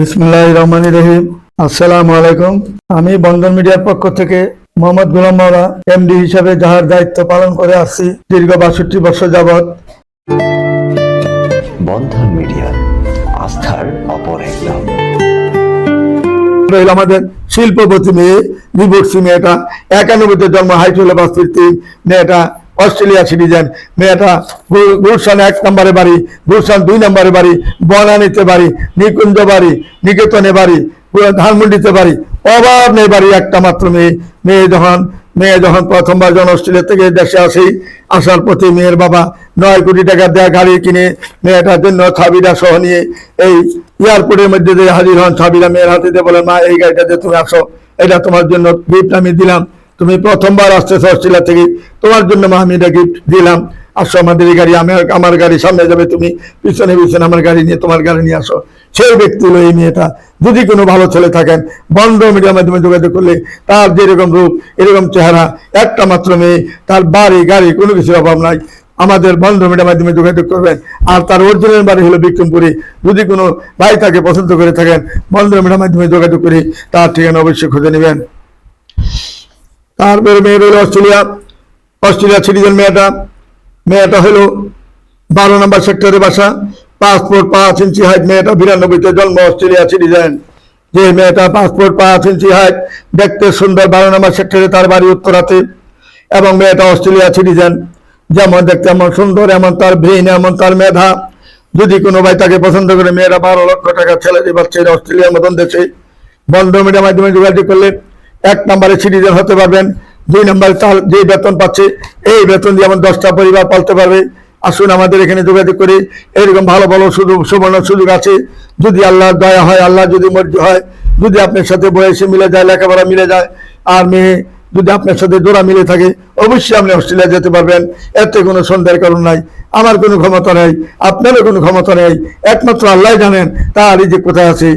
বিসমুল্লাহ রহমান রহিম। আসসালামু আলাইকুম। আমি বন্ধন মিডিয়ার পক্ষ থেকে মোহাম্মদ গোলাম মাওলা এমডি হিসাবে যাহার দায়িত্ব পালন করে আসছি দীর্ঘ বাষট্টি বছর যাবৎ। বন্ধন মিডিয়া আস্থার অপর এক নাম। রইল আমাদের শিল্পপতি মেয়ে বিভক্সি মেয়েটা একানব্বইতে জন্ম হাইটুলে বাস্তির তিন মেয়েটা অস্ট্রেলিয়া সিটিজেন, মেয়েটা গুলশান এক নম্বরে বাড়ি, গুলশান দুই নম্বরে বাড়ি, বনানীতে বাড়ি, নিকুঞ্জ বাড়ি, নিকেতনে বাড়ি ধানমন্ডিতে বাড়ি। অভাব নেই বাড়ি একটা মাত্র মেয়ে। মেয়ে যখন মেয়ে যখন প্রথমবার যখন অস্ট্রেলিয়া থেকে দেশে আসি, আসার প্রতি মেয়ের বাবা নয় কোটি টাকা দেয়া গাড়ি কিনে মেয়েটার জন্য ছাবিরা সহ নিয়ে এই এয়ারপোর্টের মধ্যে দিয়ে হাজির হন। ছাবিরা মেয়ের হাতে দিয়ে বলেন মা, এই গাড়িটাতে তুমি আসো। এটা তোমার জন্য গিফট আমি দিলাম। তুমি প্রথমবার আসতেছো অস্ট্রেলিয়া থেকে, তোমার জন্য আমি এটা গিফট দিলাম। আসো আমাদের এই গাড়ি, আমার আমার গাড়ি সামনে যাবে, তুমি পিছনে পিছনে আমার গাড়ি নিয়ে, তোমার গাড়ি নিয়ে আসো। সেই ব্যক্তি হলো এই মেয়েটা। যদি কোনো ভালো ছেলে থাকেন, বন্ধ মিডিয়ার মাধ্যমে যোগাযোগ করলে তার যেরকম রূপ, এরকম চেহারা, একটা মাত্র মেয়ে, তার বাড়ি, গাড়ি, কোনো কিছুর অভাব নাই। আমাদের বন্ধ মিডিয়ার মাধ্যমে যোগাযোগ করবেন। আর তার অরিজিনাল বাড়ি হলো বিক্রমপুরে। যদি কোনো ভাই তাকে পছন্দ করে থাকেন, বন্ধ মিডিয়ার মাধ্যমে যোগাযোগ করে তার ঠিকানা অবশ্যই খুঁজে নেবেন। তারপরে মেয়ে হলো অস্ট্রেলিয়া। অস্ট্রেলিয়া সিটিজেন মেয়েটা। মেয়েটা হলো বারো নম্বর সেক্টরে বাসা। পাসপোর্ট পাঁচ ইঞ্চি হাইট মেয়েটা, বিরানব্বইতে জন্ম, অস্ট্রেলিয়া সিটিজেন। যে মেয়েটা পাসপোর্ট পাঁচ ইঞ্চি হাইট, দেখতে সুন্দর বারো নম্বর সেক্টরে তার বাড়ি উত্তরাতে। এবং মেয়েটা অস্ট্রেলিয়া সিটিজেন। যেমন দেখতে এমন সুন্দর, এমন তার ব্রেন এমন তার মেধা। যদি কোনো ভাই তাকে পছন্দ করে, মেয়েরা বারো লক্ষ টাকা ছেলে দিয়ে পাচ্ছে অস্ট্রেলিয়ার মতন দেশে। বন্ধ মিডিয়ার মাধ্যমে যোগাযোগ করলে এক নম্বরে সিটিজেন হতে পারবেন, দুই নম্বরে তার যে বেতন পাচ্ছে, এই বেতন দিয়ে এমন দশটা পরিবার পালতে পারবে। আসুন আমাদের এখানে যোগাযোগ করে। এরকম ভালো ভালো সুযোগ, সুবর্ণ সুযোগ আছে। যদি আল্লাহর দয়া হয়, আল্লাহ যদি মর্জি হয়, যদি আপনার সাথে বয়সে মিলে যায়, লেখাপড়া মিলে যায়, আর মেয়ে যদি আপনার সাথে জোড়া মিলে থাকে, অবশ্যই আপনি অস্ট্রেলিয়া যেতে পারবেন। এতে কোনো সন্দেহের কারণ নাই। আমার কোনো ক্ষমতা নেই, আপনারও কোনো ক্ষমতা নেই। একমাত্র আল্লাহ জানেন, তার এই যে কোথায় আছে।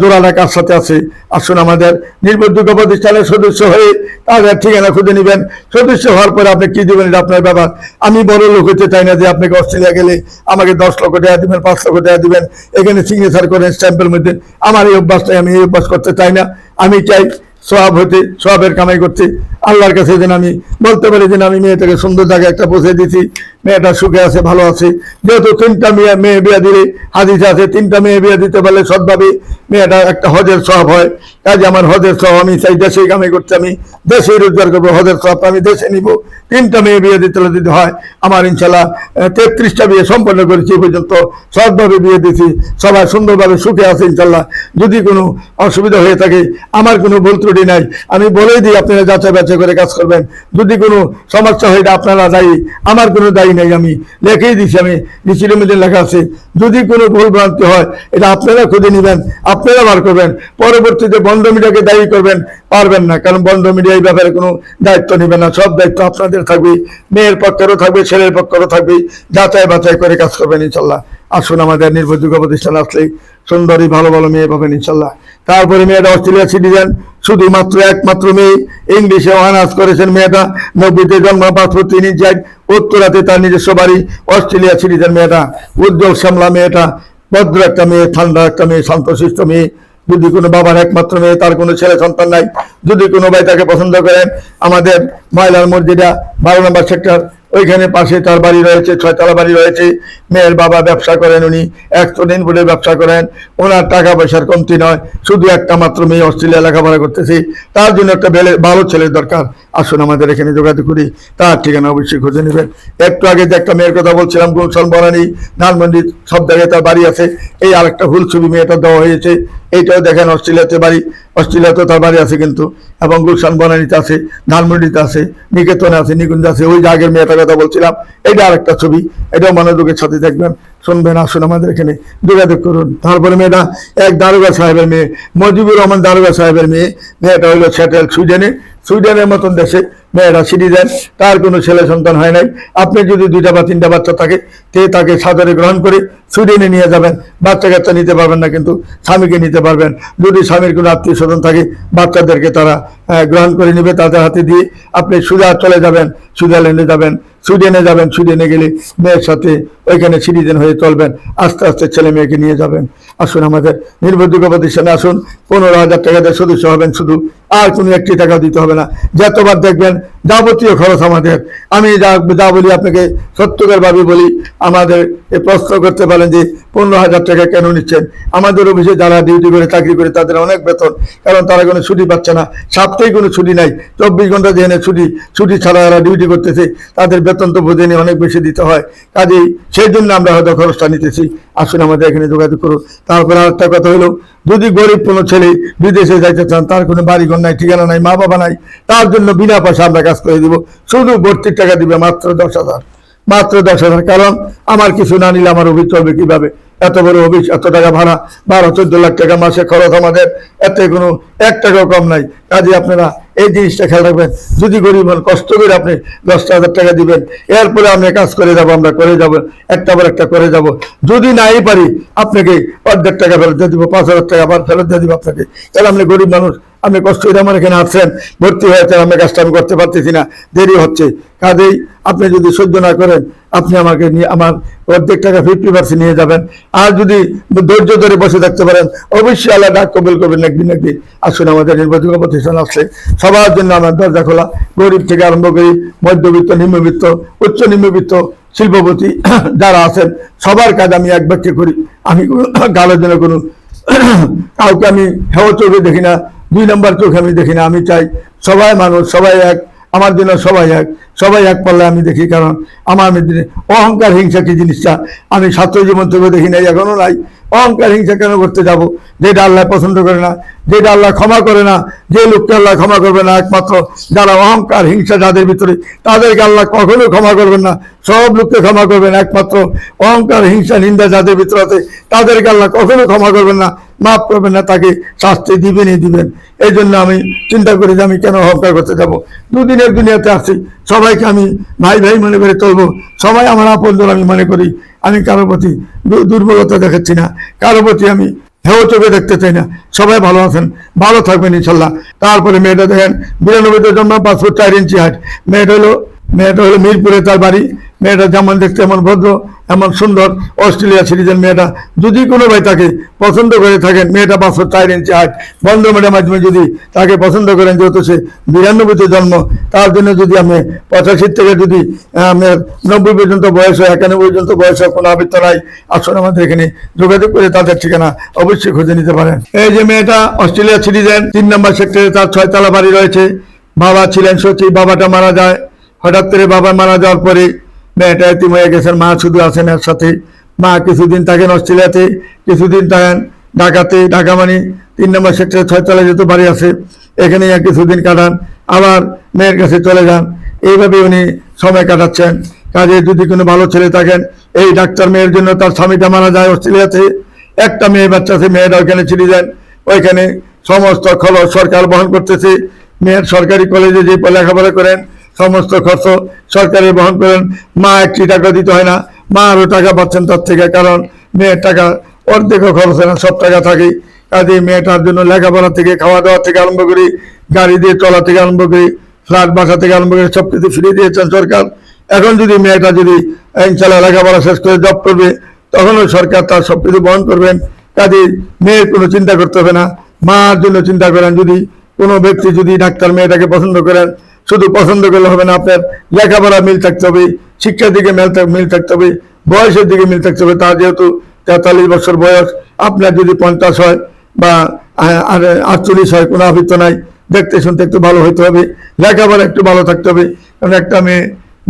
জোড়াটা কার সাথে আছে। আসুন আমাদের নির্ভরযোগ্য প্রতিষ্ঠানের সদস্য হয়ে তাদের ঠিকানা খুঁজে নেবেন। সদস্য হওয়ার পরে আপনি কি দেবেন এটা আপনার ব্যাপার। আমি বড় লোক হতে চাই না যে আপনাকে অস্ট্রেলিয়া গেলে আমাকে দশ লক্ষ টাকা দেবেন, পাঁচ লক্ষ টাকা দেবেন। এখানে সিগনেচার করেন স্ট্যাম্পের মধ্যে। আমার এই অভ্যাসটাই, আমি এই অভ্যাস করতে চাই না। আমি চাই সব হতে সবের কামাই করতে আল্লাহর কাছে যেন আমি বলতে পারি যেন আমি মেয়েটাকে সুন্দর জায়গায় একটা বসে দিছি মেয়েটা সুখে আছে, ভালো আছে। যেহেতু তিনটা মেয়ে মেয়ে বিয়া দিলে হাদিস আছে, তিনটা মেয়ে বিয়া দিতে পারলে সৎভাবে মেয়েটা একটা হজের সব হয়। কাজে আমার হজের সব আমি চাই দেশে কামাই করছি আমি, দেশেই রোজগার করব, হজের সব আমি দেশে নিব। তিনটা মেয়ে বিয়ে দিতে যদি হয়। আমার ইনশাল্লাহ তেত্রিশটা বিয়ে সম্পন্ন করেছি এই পর্যন্ত। সৎভাবে বিয়ে দিয়েছি। সবাই সুন্দরভাবে সুখে আছে ইনশাল্লাহ যদি কোনো অসুবিধা হয়ে থাকে, আমার কোনো ভুল ত্রুটি নাই। আমি বলেই দিই, আপনারা যাচাই বাছাই করে কাজ করবেন। যদি কোনো সমস্যা হয় আপনারা দায়ী। আমার কোনো দায়ী নেই আমি। লেখেই দিছি আমি। রিসিটের মধ্যে লেখা আছে। যদি কোনো ভুল ভ্রান্তি হয়, এটা আপনারা খুঁজে নেবেন, আপনারা বার করবেন। পরবর্তীতে বন্ধ মিডিয়াকে দায়ী করবেন, পারবেন না। কারণ বন্ধ মিডিয়া এই ব্যাপারে কোনো দায়িত্ব নেবে না। সব দায়িত্ব আপনাদের থাকবে, মেয়ের পক্ষেরও থাকবে, ছেলের পক্ষেরও থাকবে, যাচাই বাছাই করে কাজ করবেন ইনশাল্লাহ। আসুন আমাদের নির্ভরযোগ্য প্রতিষ্ঠান আসলেই সুন্দরী, ভালো ভালো মেয়ে পাবেন ইনশাল্লাহ। তারপরে মেয়েটা অস্ট্রেলিয়া সিটিজেন, শুধুমাত্র একমাত্র মেয়ে। ইংলিশে অনার্স করেছেন মেয়েটা, নব্বইতে জন্ম পাসপোর্ট তিনি যাই উত্তরাতে তার নিজস্ব বাড়ি, অস্ট্রেলিয়া সিটিজেন মেয়েটা। উজ্জ্বল শ্যামলা মেয়েটা, ভদ্র একটা মেয়ে, ঠান্ডা একটা মেয়ে, শান্তশিষ্ট মেয়ে। যদি কোনো বাবার একমাত্র মেয়ে, তার কোনো ছেলে সন্তান নাই, যদি কোনো ভাই তাকে পছন্দ করেন, আমাদের ময়লার মসজিদা বারো নম্বর সেক্টর, ওইখানে পাশে তার বাড়ি রয়েছে, ছয়তলা বাড়ি রয়েছে। মেয়ের বাবা ব্যবসা করেন উনি, একশো দিন বলে ব্যবসা করেন। ওনার টাকা পয়সার কমতি নয়, শুধু একটা মাত্র মেয়ে অস্ট্রেলিয়া লেখাপড়া করতেছে। তার জন্য একটা বেলে- ভালো ছেলের দরকার। আসুন আমাদের এখানে যোগাযোগ করি, তার ঠিকানা অবশ্যই খুঁজে নেবেন। একটু আগে যে একটা মেয়ের কথা বলছিলাম, গুলশান বরানি ধানমন্ডি, সব জায়গায় তার বাড়ি আছে। এই আরেকটা ফুল ছবি মেয়েটা দেওয়া হয়েছে। এইটাও দেখেন, অস্ট্রেলিয়াতে বাড়ি, অস্ট্রেলিয়াতেও তার বাড়ি আছে কিন্তু, এবং গুলশান বনানীতে আছে, ধানমন্ডিতে আছে, নিকেতনে আছে, নিকুঞ্জ আছে, ওই যে আগের মেয়েটার কথা বলছিলাম এটা আরেকটা ছবি, এটাও মনোযোগের সাথে দেখবেন, শুনবেন, আসুন আমাদের এখানে, যোগাযোগ করুন। তারপরে মেয়েটা এক দারোগা সাহেবের মেয়ে, মজিবুর রহমান দারোগা সাহেবের মেয়ে, মেয়েটা হইল সেটেল সুইডেনে, সুইডেনের মতন দেশে মেয়েরা সিটিজেন তার কোনো ছেলে সন্তান হয় নাই। আপনি যদি দুইটা বা তিনটা বাচ্চা থাকে, তে তাকে সাদরে গ্রহণ করে সুইডেনে নিয়ে যাবেন। বাচ্চা কাচ্চা নিতে পারবেন না কিন্তু স্বামীকে নিতে পারবেন। যদি স্বামীর কোনো আত্মীয় স্বজন থাকে, বাচ্চাদেরকে তারা গ্রহণ করে নেবে তাদের হাতে দিয়ে আপনি সুজা চলে যাবেন সুইজারল্যান্ডে যাবেন সুইডেনে যাবেন সুইডেনে গেলে মেয়ের সাথে ওইখানে সিটিজেন হয়ে চলবেন। আস্তে আস্তে ছেলে মেয়েকে নিয়ে যাবেন। আসুন আমাদের নির্ভরযোগ্য প্রতিষ্ঠানে আসুন। পনেরো হাজার টাকা দিয়ে সদস্য হবেন শুধু। আর কোনো একটি টাকা দিতে হবে না। যতবার দেখবেন যাবতীয় খরচ আমাদের। আমি যা যা বলি আপনাকে সত্যকার ভাবে বলি, আমাদের এ প্রশ্ন করতে পারেন যে পনেরো হাজার টাকা কেন নিচ্ছেন? আমাদের অফিসে যারা ডিউটি করে, চাকরি করে, তাদের অনেক বেতন। কারণ তারা কোনো ছুটি পাচ্ছে না। সপ্তাহে কোনো ছুটি নাই। চব্বিশ ঘণ্টা যেখানে ছুটি ছুটি ছাড়া যারা ডিউটি করতেছে, তাদের বেতন তো বোঝেনি, অনেক বেশি দিতে হয়। কাজেই সেই জন্য আমরা হয়তো খরচটা নিতেছি। আসুন আমাদের এখানে যোগাযোগ করুন। তারপরে আর একটা কথা হলো, যদি গরিব কোনো ছেলে বিদেশে যাইতে চান, তার কোনো বাড়িঘর নাই, ঠিকানা নাই মা বাবা নাই, তার জন্য বিনা পয়সা আমরা কাজ করে দিব। শুধু ভর্তির টাকা দিবে মাত্র দশ হাজার। মাত্র দশ হাজার। কারণ আমার কিছু না নিলে আমার অফিস চলবে কীভাবে? এত বড় অফিস, এত টাকা ভাড়া, বারো, চোদ্দ লাখ টাকা মাসে খরচ আমাদের, এতে কোনো এক টাকাও কম নাই। কাজে আপনারা এই জিনিসটা খেয়াল রাখবেন। যদি গরিব হন কষ্ট করে আপনি দশ হাজার টাকা দিবেন, এরপরে আমরা কাজ করে যাব, আমরা করে যাব, একটা পর একটা করে যাব। যদি নাই পারি, আপনাকে অর্ধেক টাকা ফেরত দিয়ে দিব, পাঁচ হাজার টাকা আবার ফেরত দিয়ে দিব আপনাকে। তাহলে আপনি গরিব মানুষ আপনি কষ্ট আমার এখানে আসছেন, ভর্তি হয়েছেন আমি কাজটা আমি করতে পারতেছি না, দেরি হচ্ছে। কাজেই আপনি যদি সহ্য না করেন, আপনি আমাকে নিয়ে, আমার অর্ধেক টাকা ফিফটি পার্সেন্ট নিয়ে যাবেন। আর যদি ধৈর্য ধরে বসে থাকতে পারেন, অবশ্যই আল্লাহ ডাক কবুল করবেন, একদিন একদিন। আসুন, আমাদের নির্বাচন প্রতিষ্ঠান আসছে। সবার জন্য আমার দরজা খোলা। গরিব থেকে আরম্ভ করি, মধ্যবিত্ত, নিম্নবিত্ত, উচ্চ নিম্নবিত্ত শিল্পপতি যারা আছেন, সবার কাজ আমি এক বাক্যে করি। আমি কারোর জন্য কোনো কাউকে আমি হেও চোখে দেখি না। দুই নম্বর চোখে আমি দেখি না, আমি চাই সবাই মানুষ, সবাই এক, আমার জন্য সবাই এক সবাই এক পাল্লা আমি দেখি, কারণ আমার মধ্যে অহংকার হিংসা কি জিনিসটা? আমি ছাত্র জীবন থেকে দেখি নাই এখনও নাই। অহংকার হিংসা কেন করতে যাব? যেটা আল্লাহ পছন্দ করে না, যেটা আল্লাহ ক্ষমা করে না, যে লোককে আল্লাহ ক্ষমা করবে না একমাত্র, যারা অহংকার হিংসা যাদের ভিতরে, তাদেরকে আল্লাহ কখনো ক্ষমা করবেন না। সব লোককে ক্ষমা করবেন একমাত্র। অহংকার, হিংসা, নিন্দা যাদের ভিতরে আছে, তাদেরকে আল্লাহ কখনো ক্ষমা করবেন না। মাফ করবেন না, তাকে শাস্তি দিবেনই দিবেন। এই জন্য আমি চিন্তা করি যে আমি কেন অহংকার করতে যাব। দুদিনের দুনিয়াতে আসছি সবাইকে আমি ভাই ভাই মনে করে চলবো। সবাই আমার আপনজন আমি মনে করি। আমি কারও প্রতি দুর্বলতা দেখাচ্ছি না, কারও প্রতি আমি হেও চোখে দেখতে চাই না। সবাই ভালো আছেন, ভালো থাকবেন ইনশাল্লাহ। তারপরে মেয়েটা দেখেন, বিরানব্বইতে জন্ম পাঁচ ফুট চার ইঞ্চি হাট মেয়েটা হলো মেয়েটা হলো মিরপুরে তার বাড়ি। মেয়েটা যেমন দেখতে এমন ভদ্র, এমন সুন্দর, অস্ট্রেলিয়া সিটিজেন মেয়েটা। যদি কোনো ভাই তাকে পছন্দ করে থাকেন মেয়েটা পাঁচশো চার ইঞ্চি হাইট বন্ধ মেয়েটার মাধ্যমে যদি তাকে পছন্দ করেন, যেহেতু সে বিরানব্বইতে জন্ম, তার জন্য যদি আপনি পঁচাশির থেকে যদি নব্বই পর্যন্ত বয়স হয়, একানব্বই পর্যন্ত বয়স হয়, কোনো আবৃত্ত নাই, আসুন আমাদের এখানে যোগাযোগ করে তাদের ঠিকানা অবশ্যই খুঁজে নিতে পারেন। এই যে মেয়েটা অস্ট্রেলিয়া সিটিজেন, তিন নম্বর সেক্টরে তার ছয়তলা বাড়ি রয়েছে। বাবা ছিলেন সচিব, বাবাটা মারা যায়। হঠাৎ করে বাবা মারা যাওয়ার পরে মেয়েটা এতিম হয়ে গেছেন, মা শুধু আছেন এর সাথে মা কিছুদিন থাকেন অস্ট্রেলিয়াতে, কিছুদিন থাকেন ঢাকাতে, ঢাকা মানে তিন নম্বর সেক্টরে ছয়তলা যেহেতু বাড়ি আছে এখানে কিছুদিন কাটান। আবার মেয়ের কাছে চলে যান। এইভাবে উনি সময় কাটাচ্ছেন। কাজে যদি কোনো ভালো ছেলে থাকেন, এই ডাক্তার মেয়ের জন্য তার স্বামীটা মারা যায় অস্ট্রেলিয়াতে। একটা মেয়ে বাচ্চা আছে, মেয়েটা ওইখানে ছিঁড়ে যান ওইখানে সমস্ত খরচ সরকার বহন করতেছে। মেয়ের সরকারি কলেজে যে লেখাপড়া করেন সমস্ত খরচ সরকারি বহন করেন। মা একটি টাকা দিতে হয় না। মা আরও টাকা পাচ্ছেন তার থেকে, কারণ মেয়ের টাকা অর্ধেকও খরচ হয় না, সব টাকা থাকে কাজে মেয়েটার জন্য লেখাপড়া থেকে খাওয়া দাওয়া থেকে আরম্ভ করি, গাড়ি দিয়ে চলা থেকে আরম্ভ করি, ফ্ল্যাট, বাসা থেকে আরম্ভ করে সব কিছু ফিরিয়ে দিয়েছেন সরকার। এখন যদি মেয়েটা যদি ইনশাল্লাহ লেখাপড়া শেষ করে জব করবে, তখনও সরকার তার সব কিছু বহন করবেন। কাজে মেয়ের কোনো চিন্তা করতে হবে না। মার জন্য চিন্তা করেন যদি। কোনো ব্যক্তি যদি ডাক্তার মেয়েটাকে পছন্দ করেন শুধু পছন্দ করলে হবে না, আপনার লেখাপড়া মিল থাকতে হবে, শিক্ষার দিকে মিল থাকতে হবে, বয়সের দিকে মিল থাকতে হবে। তার যেহেতু তেতাল্লিশ বছর বয়স, আপনার যদি পঞ্চাশ হয় বা আটচল্লিশ হয়, কোনো আবৃত্ত নাই। দেখতে শুনতে একটু ভালো হতে হবে, লেখাপড়া একটু ভালো থাকতে হবে। কারণ একটা মেয়ে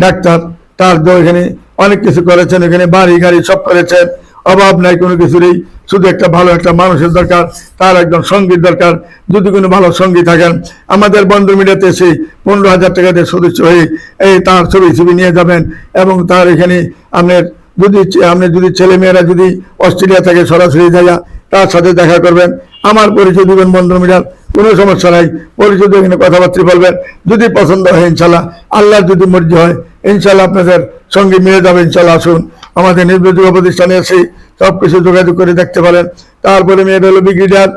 ডাক্তার, তার এখানে অনেক কিছু করেছেন এখানে বাড়ি, গাড়ি সব করেছেন। অভাব নাই, কোনো কিছুরই শুধু একটা ভালো একটা মানুষের দরকার, তার একজন সংগীত দরকার। যদি কোনো ভালো সঙ্গী থাকেন, আমাদের বন্ধু মিডিয়াতে এসে পনেরো হাজার টাকা দিয়ে সদস্য হয়ে এই তার ছবি ছবি নিয়ে যাবেন এবং তার এখানে আপনার যদি আপনি যদি ছেলেমেয়েরা যদি অস্ট্রেলিয়া থেকে সরাসরি যায় তার সাথে দেখা করবেন, আমার পরিচয় দিবেন বন্ধু মিডিয়ার কোনো সমস্যা নাই। পরিচয় এখানে কথাবার্তা বলবেন। যদি পছন্দ হয় ইনশাল্লাহ, আল্লাহর যদি মর্জি হয় ইনশাল্লাহ আপনাদের সঙ্গে মিলে যাবে ইনশাল্লাহ আসুন। আমাদের নির্ভরযোগ্য প্রতিষ্ঠানে এসে সব কিছু যোগাযোগ করে দেখতে পারেন। তারপরে মেয়েটা হলো ব্রিগেডিয়ার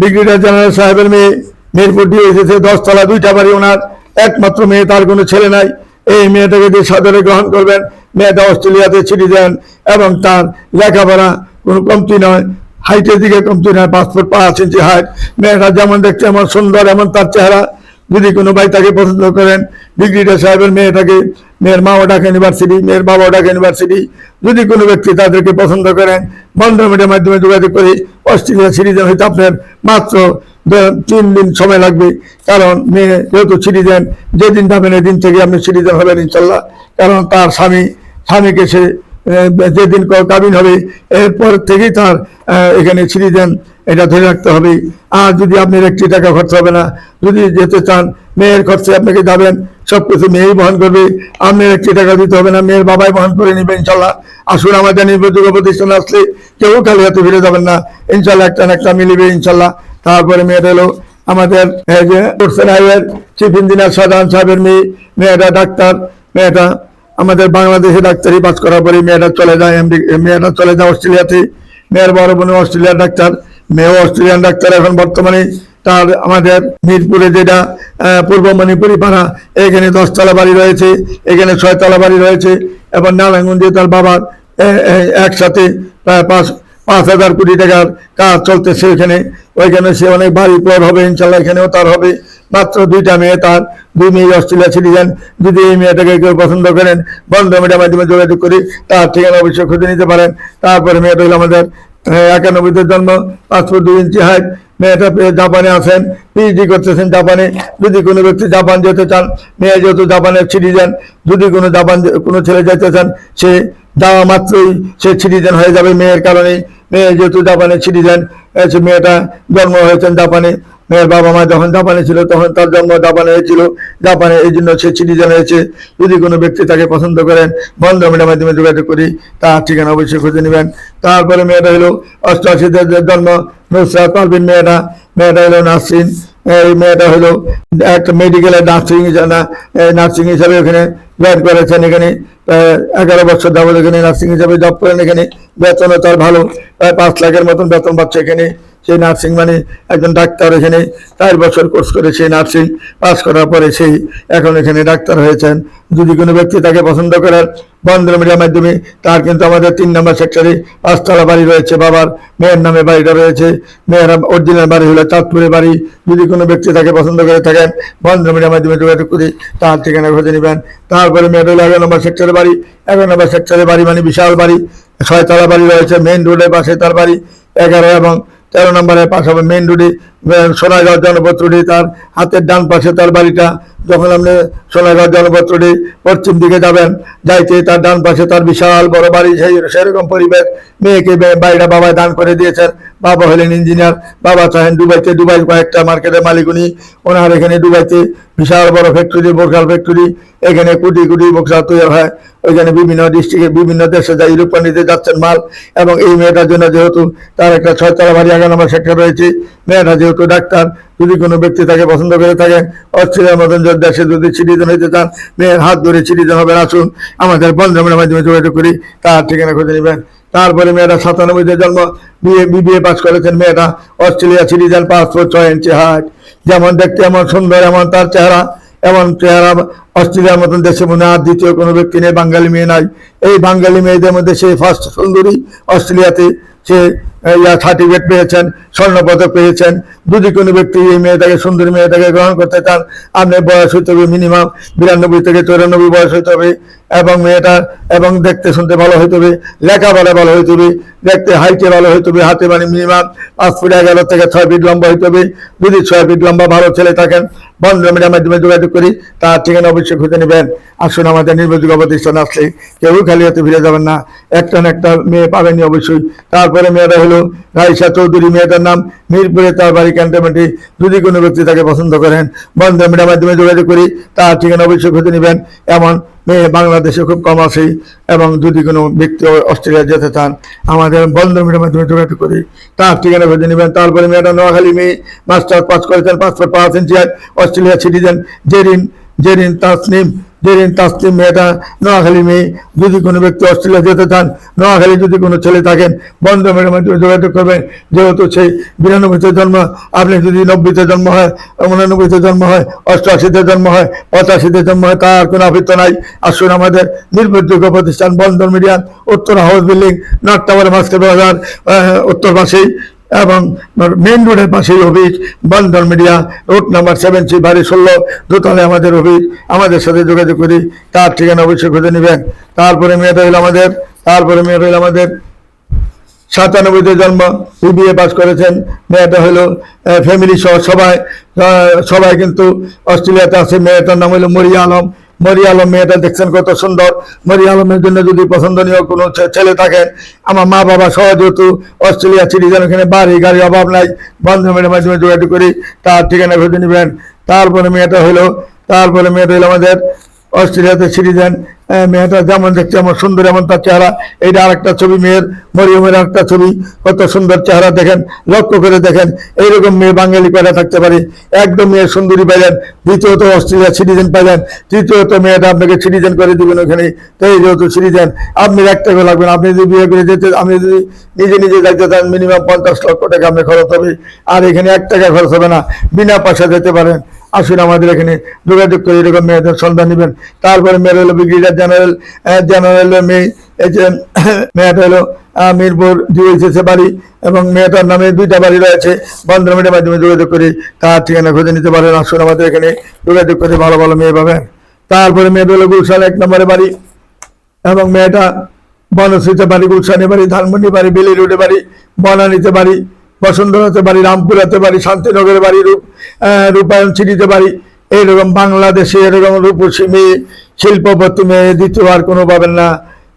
ব্রিগেডিয়ার জেনারেল সাহেবের মেয়ে, মিরপুর দিয়ে এসেছে দশতলা দুইটা বাড়ি ওনার। একমাত্র মেয়ে, তার কোনো ছেলে নাই। এই মেয়েটাকে দিয়ে সাদরে গ্রহণ করবেন। মেয়েটা অস্ট্রেলিয়াতে সিটিজেন এবং তার লেখাপড়া কোনো কমতি নয়। হাইটের দিকে কমতি নয় পাসপোর্ট পাঁচ ইঞ্চি হাইট। মেয়েটা যেমন দেখতে এমন সুন্দর, এমন তার চেহারা। যদি কোনো ভাই তাকে পছন্দ করেন, ডিগ্রিটা সাহেবের মেয়েটাকে মেয়ের মাও ঢাকা ইউনিভার্সিটি, মেয়ের বাবাও ঢাকা ইউনিভার্সিটি, যদি কোনো ব্যক্তি তাদেরকে পছন্দ করেন বন্ধ মিডিয়ার মাধ্যমে যোগাযোগ করে অস্ট্রেলিয়া সিটিজেন হয়তো আপনার মাত্র তিন দিন সময় লাগবে। কারণ মেয়ে যেহেতু সিটিজেন যেদিন যাবেন এদিন থেকে আপনি সিটিজেন হবেন ইনশাল্লাহ। কারণ তার স্বামী, স্বামীকে সে যেদিন কাবিন হবে, এরপর থেকেই তার এখানে এখানে দেন। এটা ধরে রাখতে হবে। আর যদি আপনার একটি টাকা খরচ হবে না, যদি যেতে চান, মেয়ের খরচে আপনাকে যাবেন সব কিছু মেয়েই বহন করবে। আপনার একটি টাকা দিতে হবে না, মেয়ের বাবাই বহন করে নেবে, ইনশাল্লাহ। আসুন, আমাদের নির্ভরযোগ্য প্রতিষ্ঠান আসলে কেউ খালি হাতে ফিরে যাবেন না। ইনশাল্লাহ একটা না একটা মিলিবে, ইনশাল্লাহ। তারপরে মেয়েটা হলো আমাদের যে চিফ ইঞ্জিনিয়ার শাহজাহান সাহেবের মেয়ে, মেয়েটা ডাক্তার, মেয়েটা আমাদের বাংলাদেশে ডাক্তারি পাস করার পরে মেয়েরা চলে যায় মেয়েটা চলে যায় অস্ট্রেলিয়াতে। মেয়ের বড় বোন অস্ট্রেলিয়ার ডাক্তার, মেয়েও অস্ট্রেলিয়ান ডাক্তার। এখন বর্তমানে তার আমাদের মিরপুরে যেটা পূর্ব মণিপুরি পাড়া, এখানে দশতলা বাড়ি রয়েছে, এখানে ছয়তলা বাড়ি রয়েছে। এবং নারায়ণগঞ্জে তার বাবার একসাথে প্রায় পাঁচ পাঁচ হাজার কোটি টাকার কাজ চলতেছে ওইখানে। ওইখানে সে অনেক ভারী পর হবে ইনশাল্লাহ এখানেও তার হবে। মাত্র দুইটা মেয়ে তার, দুই মেয়ে অস্ট্রেলিয়া সিটিজেন। যদি এই মেয়েটাকে কেউ পছন্দ করেন, বন্ধ মিডিয়ার মাধ্যমে যোগাযোগ করি তার ঠিকানা অবশ্যই খুঁজে নিতে পারেন। তারপরে মেয়েটা হলো আমাদের একানব্বইতে জন্ম ফুট দুই ইঞ্চি হাইট মেয়েটা জাপানে আছেন পিএইচডি করতেছেন জাপানে। যদি কোনো ব্যক্তি জাপান যেতে চান, মেয়ে যেহেতু জাপানের সিটিজেন, যদি কোনো জাপান কোনো ছেলে যেতে চান, সে যাওয়া মাত্রই সে সিটিজেন হয়ে যাবে মেয়ের কারণে মেয়ে যেহেতু জাপানের সিটিজেন সে মেয়েটা জন্ম হয়েছেন জাপানে। মেয়ের বাবা মা যখন জাপানে ছিল, তখন তার জন্ম জাপানে হয়েছিল। জাপানে এই জন্য সে সিটিজেন হয়েছে। যদি কোনো ব্যক্তি তাকে পছন্দ করেন, বন্ধ মিডিয়ার মাধ্যমে যোগাযোগ করি, তার ঠিকানা অবশ্যই খুঁজে নেবেন। তারপরে মেয়েটা হলো অষ্টআশিতে জন্ম, নুসরাত পারবিন মেয়েটা। মেয়েটা হলো নাসরিন এই মেয়েটা হলো একটা মেডিকেলের নার্সিং নার্সিং হিসাবে ওখানে জয়েন করেছেন এখানে। এগারো বছর যাবত এখানে নার্সিং হিসাবে জব করেন এখানে, বেতনও তার ভালো, প্রায় পাঁচ লাখের মতন বেতন পাচ্ছে এখানে। সেই নার্সিং মানে একজন ডাক্তার এখানে চার বছর কোর্স করে সেই নার্সিং পাস করার পরে সেই এখন এখানে ডাক্তার হয়েছেন। যদি কোনো ব্যক্তি তাকে পছন্দ করেন বন্ধন মিডিয়ার মাধ্যমে, তার কিন্তু আমাদের তিন নম্বর সেক্টরে পাঁচতলা বাড়ি রয়েছে, বাবার মেয়ের নামে বাড়িটা রয়েছে। মেয়ের অরিজিনাল বাড়ি হলো চাঁদপুরের বাড়ি। যদি কোনো ব্যক্তি তাকে পছন্দ করে থাকেন বন্ধন মিডিয়ার মাধ্যমে যোগাযোগ করে তার ঠিকানা খুঁজে নেবেন। তারপরে মেয়ের হলো এগারো নম্বর সেক্টরে বাড়ি। এগারো নম্বর সেক্টরে বাড়ি মানে বিশাল বাড়ি। ছয়তলা বাড়ি রয়েছে মেইন রোডের পাশে তার বাড়ি। এগারো এবং তেরো নম্বরের হবে মেন রোডে সোনাগাঁও জনপত্রটি তার হাতের ডান পাশে তার বাড়িটা। যখন আপনি সোনাগাঁও জনপত্রটি পশ্চিম দিকে যাবেন, যাইতে তার ডান পাশে তার বিশাল বড় বাড়ি, সেই সেরকম পরিবেশ মেয়েকে বাড়িটা বাবায় দান করে দিয়েছেন। বাবা হলেন ইঞ্জিনিয়ার, বাবা চাহেন দুবাইতে দুবাই কয়েকটা মার্কেটের মালিক উনি ওনার এখানে দুবাইতে বিশাল বড় ফ্যাক্টরি বোরখাল ফ্যাক্টরি এখানে কোটি কোটি বোকসা তৈরি হয়। ওইখানে বিভিন্ন ডিস্ট্রিক্টে বিভিন্ন দেশে যা ইউরোপ নিতে যাচ্ছেন মাল। এবং এই মেয়েটার জন্য যেহেতু তার একটা ছয়তলা বাড়ি আগে নম্বর সেক্টর রয়েছে, মেয়েটা যেহেতু ডাক্তার, যদি কোনো ব্যক্তি তাকে পছন্দ করে থাকেন, অস্ট্রেলিয়ার মতন যে দেশে যদি সিটিজেন হইতে চান, মেয়ের হাত ধরে সিটিজেন হবেন। আসুন, আমাদের বন্ধমের মাধ্যমে যোগাযোগ করি, তার ঠিকানা খুঁজে নেবেন। তারপরে মেয়েটা সাতানব্বইতে জন্ম, বিয়ে, বিবিএ পাস করেছেন মেয়েটা, অস্ট্রেলিয়া সিটিজেন পাসপোর্ট, ছয় ইঞ্চি হাট যেমন দেখতে এমন সুন্দর, এমন তার চেহারা, এমন চেহারা অস্ট্রেলিয়ার মতন দেশে মনে আর দ্বিতীয় কোনো ব্যক্তি নেই, বাঙালি মেয়ে নাই। এই বাঙালি মেয়েদের মধ্যে সেই ফার্স্ট সুন্দরী, অস্ট্রেলিয়াতে সে সার্টিফিকেট পেয়েছেন, স্বর্ণপদক পেয়েছেন। যদি কোনো ব্যক্তি এই মেয়েটাকে, সুন্দরী মেয়েটাকে গ্রহণ করতে চান আপনার বয়স হইতে হবে মিনিমাম বিরানব্বই থেকে চৌরানব্বই বয়স হইতে হবে এবং মেয়েটা, এবং দেখতে শুনতে ভালো হইতে হবে, লেখাপড়া ভালো হইতে হবে, দেখতে হাইটে ভালো হইতে হবে, হাতে মানে মিনিমাম পাঁচ ফুট এগারো থেকে ছয় ফিট লম্বা হইতে হবে। যদি ছয় ফিট লম্বা ভালো ছেলে থাকেন বন্ধ মিডিয়ার মাধ্যমে যোগাযোগ করি, তার ঠিকানা অবশ্যই খুঁজে নেবেন। আসুন আমাদের নির্ভরযোগ্য প্রতিষ্ঠানে আসলে কেউ খালি হাতে ফিরে যাবেন না, একটা না একটা মেয়ে পাবেনি অবশ্যই। তারপরে মেয়েটা হলো রাইসা চৌধুরী মেয়েটার নাম মিরপুরে তার বাড়ি ক্যান্টনমেন্টে যদি কোনো ব্যক্তি তাকে পছন্দ করেন বন্ধ মিডিয়ার মাধ্যমে যোগাযোগ করি, তার ঠিকানা অবশ্যই খুঁজে নেবেন। এমন মেয়ে বাংলাদেশে খুব কম আছে এবং যদি কোনো ব্যক্তি অস্ট্রেলিয়া যেতে চান, আমাদের বন্ধ মিডিয়ার মাধ্যমে যোগাযোগ করি। তার ঠিকানা খুঁজে নেবেন। তারপরে মেয়েটা নোয়াখালী মেয়ে, মাস্টার পাস করেছেন পাসপোর্ট পাওয়া ইঞ্চি অস্ট্রেলিয়া সিটিজেন জেরিন জেরিন তাসনিম জেরিন তাসনিম মেয়েটা নোয়াখালী মেয়ে, যদি কোনো ব্যক্তি অস্ট্রেলিয়া যেতে চান, নোয়াখালী যদি কোনো ছেলে থাকেন, বন্ধ মাধ্যমে যোগাযোগ করবেন। যেহেতু সেই বিরানব্বইতে জন্ম, আপনি যদি নব্বইতে জন্ম হয়, উনানব্বইতে জন্ম হয়, অষ্টআশিতে জন্ম হয়, পঁচাশিতে জন্ম হয়, তার কোনো আবৃত্ত নাই। আসুন আমাদের নির্ভরযোগ্য প্রতিষ্ঠান বন্ধন মিডিয়ান উত্তর হাউস বিল্ডিং নর্থ টাওয়ার মাস্কের বাজার উত্তর এবং মেন রোডের পাশেই office Bandhan media road number seven C বাড়ি ষোলো, দোতলায় আমাদের অফিস আমাদের সাথে যোগাযোগ করি, তার ঠিকানা অবশ্যই খুঁজে নেবেন। তারপরে মেয়েটা হইল আমাদের, তারপরে মেয়েটা হইল আমাদের। সাতানব্বইতে জন্ম বিবিএ পাস করেছেন। মেয়েটা হলো ফ্যামিলি সহ সবাই সবাই কিন্তু অস্ট্রেলিয়াতে আছে। মেয়েটার নাম হলো মরিয়া আলম। মরিয়া আলম মেয়েটা দেখছেন কত সুন্দর। মরি আলমের জন্য যদি পছন্দনীয় কোনো ছেলে থাকেন, আমার মা বাবা সহ যেহেতু অস্ট্রেলিয়া সিটিজেন ওখানে বাড়ি গাড়ি অভাব নাই বন্ধমের মাধ্যমে যোগাযোগ করি, তার ঠিকানা খুঁজে নেবেন। তারপরে মেয়েটা হলো তারপরে মেয়েটা হলো আমাদের অস্ট্রেলিয়াতে সিটিজেন মেয়েটা যেমন দেখছে আমার সুন্দর এমন তার চেহারা। এইটা আরেকটা ছবি, মেয়ের, মরিয়মের আরেকটা ছবি। কত সুন্দর চেহারা দেখেন, লক্ষ্য করে দেখেন। এইরকম মেয়ে বাঙালি কয়টা থাকতে পারে। একদম মেয়ের সুন্দরী পাইলেন। দ্বিতীয়ত অস্ট্রেলিয়া সিটিজেন পাইলেন। তৃতীয়ত মেয়েটা আপনাকে সিটিজেন করে দিবেন ওখানে। তো এই যেহেতু সিটিজেন আপনি এক টাকা লাগবেন। আপনি যদি বিয়ে করে যেতে, আপনি যদি নিজে নিজে যাইতে চান মিনিমাম পঞ্চাশ লক্ষ টাকা আপনার খরচ হবে। আর এখানে এক টাকা খরচ হবে না। বিনা পয়সা যেতে পারেন। আসুন আমাদের এখানে যোগাযোগ করে এরকম মেয়েদের সন্ধান নেবেন। তারপরে মেয়ের হলো ব্রিগেডিয়ার জেনারেল জেনারেলের মেয়ে মেয়েটা হলো মিরপুর ডিওইসেসে বাড়ি এবং মেয়েটার নামে দুইটা বাড়ি রয়েছে। বন্ধমের মাধ্যমে যোগাযোগ করে তার ঠিকানা খুঁজে নিতে পারেন। আসুন আমাদের এখানে যোগাযোগ করে ভালো ভালো মেয়ে পাবেন। তারপরে মেয়েটা হলো গুলশান এক নম্বরে বাড়ি এবং মেয়েটা বনশ্রীতে বাড়ি গুলশানে বাড়ি, ধানমন্ডি বাড়ি, বেলি রোডে বাড়ি, বনানীতে বাড়ি বসুন্ধরাতে বাড়ি, রামপুরাতে বাড়ি, শান্তিনগরে বাড়ি, রূপ রূপায়ণ সিটিতে বাড়ি, এইরকম বাংলাদেশে এরকম রূপসী মেয়ে, শিল্পপতি মেয়ে দ্বিতীয়বার কোনো পাবেন না।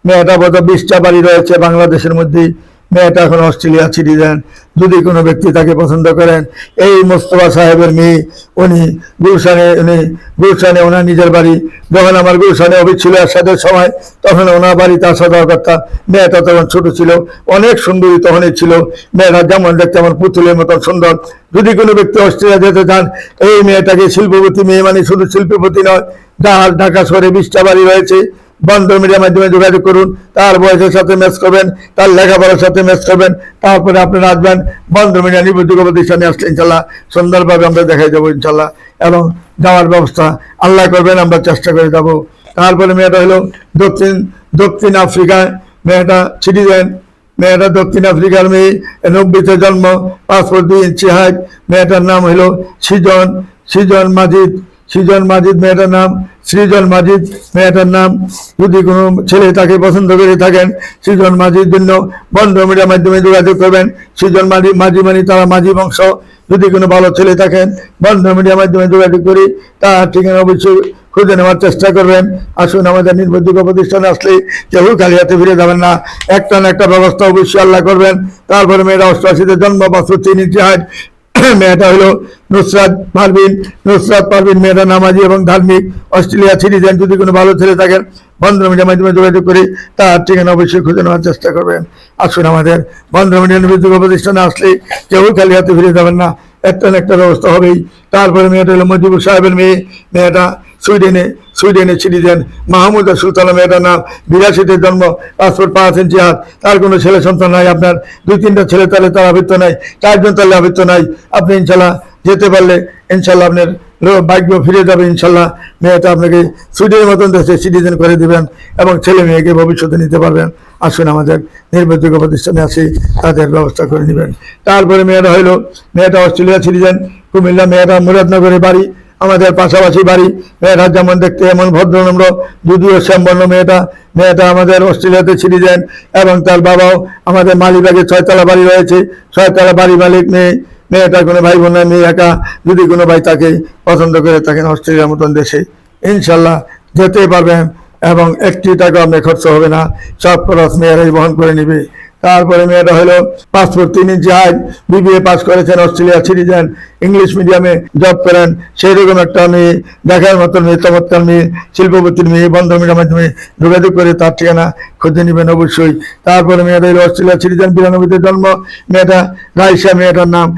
মেয়েটা বোধ বিশটা বাড়ি রয়েছে বাংলাদেশের মধ্যেই। মেয়েটা এখন অস্ট্রেলিয়া সিটিজেন যদি কোনো ব্যক্তি তাকে পছন্দ করেন, এই মোস্তফা সাহেবের মেয়ে, উনি গুলশানে উনি গুলশানে ওনার নিজের বাড়ি, যখন আমার গুলশানে অফিস ছিল একসাথে সময়, তখন ওনার বাড়ি তার সাথে করতাম মেয়েটা তখন ছোট ছিল, অনেক সুন্দরী তখনই ছিল, মেয়েটা যেমন দেখতে আমার পুতুলের মতন সুন্দর। যদি কোনো ব্যক্তি অস্ট্রেলিয়া যেতে চান, এই মেয়েটাকে শিল্পপতি মেয়ে মানে শুধু শিল্পপতি নয় যার ঢাকা শহরে বিশটা বাড়ি রয়েছে বন্ধ মিডিয়ার মাধ্যমে যোগাযোগ করুন, তার বয়সের সাথে ম্যাচ করবেন, তার লেখাপড়ার সাথে ম্যাচ করবেন, তারপরে আপনারা আসবেন বন্ধ মিডিয়া নির্ভরযোগ্য প্রতিষ্ঠানে আসলে ইনশাল্লাহ সুন্দরভাবে আমরা দেখাই যাব ইনশাল্লাহ। এবং যাওয়ার ব্যবস্থা আল্লাহ করবেন, আমরা চেষ্টা করে যাব। তারপরে মেয়েটা হলো দক্ষিণ দক্ষিণ আফ্রিকায় মেয়েটা সিটিজেন মেয়েটা দক্ষিণ আফ্রিকার মেয়ে, নব্বইতে জন্ম, পাসপোর্ট দুই ইঞ্চি হাইট মেয়েটার নাম হলো সৃজন সৃজন মাজিদ। সৃজন মাজিদ মেয়েটার নাম, সৃজন মাজিদ মেয়েটার নাম। যদি কোনো ছেলে তাকে পছন্দ করে থাকেন, সৃজন মাঝির জন্য বন্ধ মিডিয়ার মাধ্যমে যোগাযোগ করবেন। সৃজন মাঝি মাঝি মানে তারা মাঝি বংশ। যদি কোনো ভালো ছেলে থাকেন, বন্ধ মিডিয়ার মাধ্যমে যোগাযোগ করি তার ঠিকানা অবশ্যই খুঁজে নেওয়ার চেষ্টা করবেন। আসুন আমাদের নির্ভরযোগ্য প্রতিষ্ঠানে আসলে কেউ হাতে ফিরে যাবেন না। একটা না একটা ব্যবস্থা অবশ্যই আল্লাহ করবেন। তারপরে মেয়েরা অষ্টআশিতে জন্ম তিন ইঞ্চি হাইট মেয়েটা হলো নুসরাত পারভিন নুসরাত পারভিন মেয়েটা নামাজি এবং ধার্মিক, অস্ট্রেলিয়া সিটিজেন, যদি কোনো ভালো ছেলে থাকেন বন্ধ মিডিয়ার মাধ্যমে যোগাযোগ করি তার ঠিকানা অবশ্যই খুঁজে নেওয়ার চেষ্টা করবেন। আসুন আমাদের বন্ধ মিডিয়ার নির্ভরযোগ্য প্রতিষ্ঠানে আসলে কেউ খালি হাতে ফিরে যাবেন না। একটা না একটা ব্যবস্থা হবেই। তারপরে মেয়েটা হলো মজিবুর সাহেবের মেয়ে। মেয়েটা সুইডেনে সুইডেনে সিটিজেন মাহমুদা সুলতানা মেয়েটার নাম, বিরাশিতে জন্ম পাসপোর্ট পাঁচ ইঞ্চি হাত। তার কোনো ছেলে সন্তান নাই আপনার। দুই তিনটা ছেলে, তাহলে তার আবৃত্ত নাই। চারজন তাহলে আবৃত্ত নাই। আপনি ইনশাল্লাহ যেতে পারলে ইনশাল্লাহ আপনার ভাগ্য ফিরে যাবে ইনশাল্লাহ। মেয়েটা আপনাকে সুইডেনের মতন দেশে সিটিজেন করে দিবেন এবং ছেলে মেয়েকে ভবিষ্যতে নিতে পারবেন। আসুন আমাদের নির্ভরযোগ্য প্রতিষ্ঠানে আসি, তাদের ব্যবস্থা করে নেবেন। তারপরে মেয়েটা হইল, মেয়েটা অস্ট্রেলিয়া সিটিজেন কুমিল্লা মেয়েটা মুরাদনগরের বাড়ি। আমাদের পাশাপাশি বাড়ি। মেয়েটা যেমন দেখতে এমন ভদ্রনম্র, যদিও শ্যামবর্ণ মেয়েটা। মেয়েটা আমাদের অস্ট্রেলিয়াতে সিটিজেন এবং তার বাবাও আমাদের মালিবাগে ছয়তলা বাড়ি রয়েছে। ছয়তলা বাড়ি মালিক মেয়ে মেয়েটা কোনো ভাই বোন মেয়ে একা। যদি কোনো ভাই তাকে পছন্দ করে থাকেন অস্ট্রেলিয়ার মতন দেশে, ইনশাল্লাহ যেতে পারবেন এবং একটি টাকা আপনার খরচ হবে না। সব খরচ মেয়েরাই বহন করে নিবে। তারপরে মেয়েটা হলো পাসপোর্ট তিনি জাহাজ বিবিএ পাস করেছেন, অস্ট্রেলিয়া সিটিজেন, ইংলিশ মিডিয়ামে জব করেন। সেই রকম একটা মেয়ে, দেখার মতন মেয়ে, চমৎকার মেয়ে, শিল্পপতির মেয়ে, বন্ধ মিডিয়ামের মাধ্যমে যোগাযোগ করে তার ঠিকানা খুঁজে নেবেন অবশ্যই। তারপরে মেয়েটা হলো অস্ট্রেলিয়া সিটিজেন বিরানব্বইতে জন্ম, মেয়েটা রাইসা, মেয়েটার নাম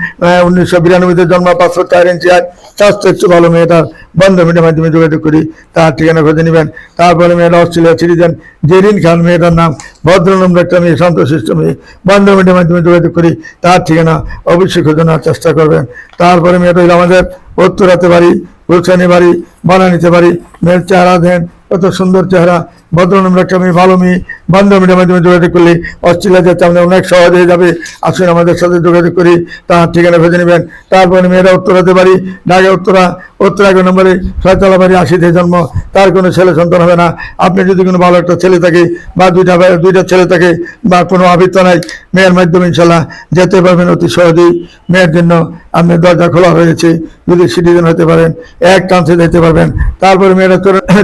উনিশশো বিরানব্বইতে জন্ম পাঁচশো চার ইঞ্চি আট স্বাস্থ্য একটু ভালো মেয়েটার বন্ধ মিডিয়ার মাধ্যমে যোগাযোগ করি, তার ঠিকানা খুঁজে নেবেন। তারপরে মেয়েটা অস্ট্রেলিয়া সিটিজেন জেরিন খান, মেয়েটার নাম ভদ্রনম্র একটা মেয়ে শান্তশিষ্ট মেয়ে বন্ধ মিডিয়ার মাধ্যমে যোগাযোগ করি, তার ঠিকানা অবশ্যই খুঁজে নেওয়ার চেষ্টা করবেন। তারপরে মেয়েটা হলো আমাদের উত্তরাতে বাড়ি, গুলশানি বাড়ি বানা নিতে পারি মেয়ের চেহারা দেন কত সুন্দর চেহারা ভদ্রনম্র একটা মেয়ে ভালো মেয়ে বন্ধ মিডিয়ার মাধ্যমে যোগাযোগ করলে অস্ট্রেলিয়া আমাদের অনেক সহজ হয়ে যাবে। আসুন আমাদের সাথে যোগাযোগ করি, তার ঠিকানা ভেজে নেবেন। তারপরে মেয়েরা উত্তরাতে বাড়ি ঢাকা, উত্তরা উত্তরা এগারো নম্বরে ছয়তলা বাড়ি আশিতে জন্ম। তার কোনো ছেলে সন্তান হবে না। আপনি যদি কোনো ভালো একটা ছেলে থাকে বা দুইটা দুইটা ছেলে থাকে বা কোনো আবৃত্ত নাই, মেয়ের মাধ্যমে ইনশাল্লাহ যেতে পারবেন অতি সহজেই। মেয়ের জন্য আপনার দরজা খোলা রয়েছে যদি সিটিজেন হতে পারেন, এক চান্সে যেতে পারবেন। তারপরে মেয়েরা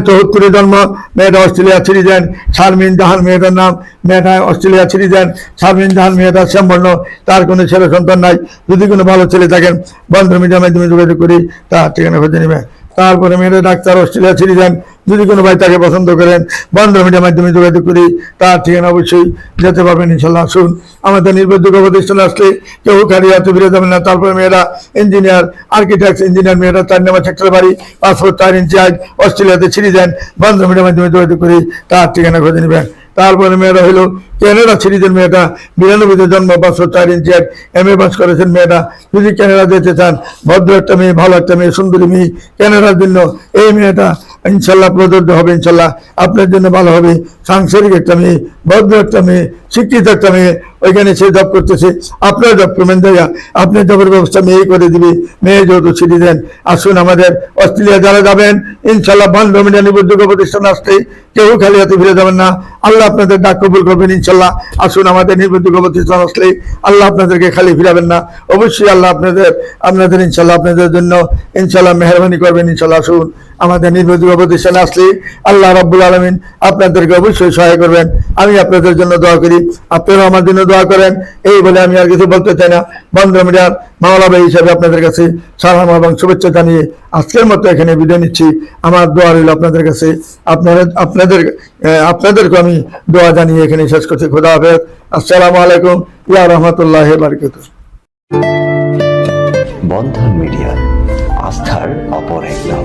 চৌহত্তরে জন্ম, মেয়েটা অস্ট্রেলিয়া সিটিজেন শারমিন জাহান মেয়েটার নাম মেয়েটা অস্ট্রেলিয়া সিটিজেন শারমিন জাহান মেয়েটার শ্যামবর্ণ তার কোনো ছেলে সন্তান নাই। যদি কোনো ভালো ছেলে থাকেন, বন্ধ মিডিয়ার মাধ্যমে যোগাযোগ করি, তার ঠিকানা খুঁজে নেবে। তারপরে মেয়েদের ডাক্তার অস্ট্রেলিয়া সিটিজেন যদি কোনো ভাই তাকে পছন্দ করেন বন্ধ মিডিয়ার মাধ্যমে যোগাযোগ করি, তার ঠিকানা অবশ্যই যেতে পারবেন ইনশাল্লাহ আসুন, আমাদের নির্ভরযোগ্য প্রতিষ্ঠানে আসলে কেউ খালি হাতে ফিরে যাবেন না। তারপরে মেয়েরা ইঞ্জিনিয়ার আর্কিটেক্ট ইঞ্জিনিয়ার মেয়েরা, তার নম্বর সেক্টর বাড়ি পাসপোর্ট চার ইঞ্চি আজ অস্ট্রেলিয়াতে ছিঁড়ে যান বন্ধ মিডিয়ার মাধ্যমে যোগাযোগ করি, তার ঠিকানা খুঁজে নেবেন। তারপরে মেয়েরা হলো ক্যানাডা সিরিজের মেয়েটা, বিরানব্বইতে জন্ম পাঁচশো চার ইঞ্চি এক এম এ পাস করেছেন মেয়েটা। যদি ক্যানাডা যেতে চান, ভদ্র একটা মেয়ে, ভালো একটা মেয়ে, সুন্দরী মেয়ে ক্যানাডার জন্য এই মেয়েটা ইনশাল্লাহ প্রযোজ্য হবে, ইনশাল্লাহ আপনার জন্য ভালো হবে। সাংসারিক একটা মেয়ে, ভদ্র একটা মেয়ে, শিক্ষিত একটা মেয়ে ওইখানে সে জব করতেছে। আপনার জব করবেন দেয়া আপনার জবের ব্যবস্থা মেয়ে করে দিবে। মেয়ে যেহেতু ছিটি দেন, আসুন আমাদের অস্ট্রেলিয়া যারা যাবেন, ইনশাল্লাহ বান্ধব মিডিয়া নির্ভরযোগ্য প্রতিষ্ঠান আসতে কেউ খালি হাতে ফিরে যাবেন না। আল্লাহ আপনাদের ডাক কবুল করবেন, ইনশাল্লাহ। আসুন আমাদের নির্ভরযোগ্য প্রতিষ্ঠান আসলে আল্লাহ আপনাদেরকে খালি ফিরাবেন না। অবশ্যই আল্লাহ আপনাদের আপনাদের ইনশাল্লাহ আপনাদের জন্য ইনশাল্লাহ মেহরবানি করবেন, ইনশাল্লাহ আসুন। আমাদের নির্ভরযোগ্য প্রতিষ্ঠানে আসলে আল্লাহ রাব্বুল আলমিন আপনাদেরকে অবশ্যই সহায় করবেন। আমি আপনাদের জন্য দোয়া করি। আপনারাও আমার জন্য দোয়া করেন। এই বলে আমি আর কিছু বলতে চাই না। বন্ধ মিডিয়ার মাওলা ভাই হিসাবে আপনাদের কাছে সালাম এবং শুভেচ্ছা জানিয়ে আজকের মতো এখানে বিদায় নিচ্ছি। আমার দোয়া রইল আপনাদের কাছে। আপনারা আপনাদের আপনাদেরকে আমি দোয়া জানিয়ে এখানে শেষ করছি। খোদা হাফেজ। আসসালামু আলাইকুম। ইয়া রহমতুল্লাহ বারকাতুহ। বন্ধন মিডিয়া, আস্থার অপর এক নাম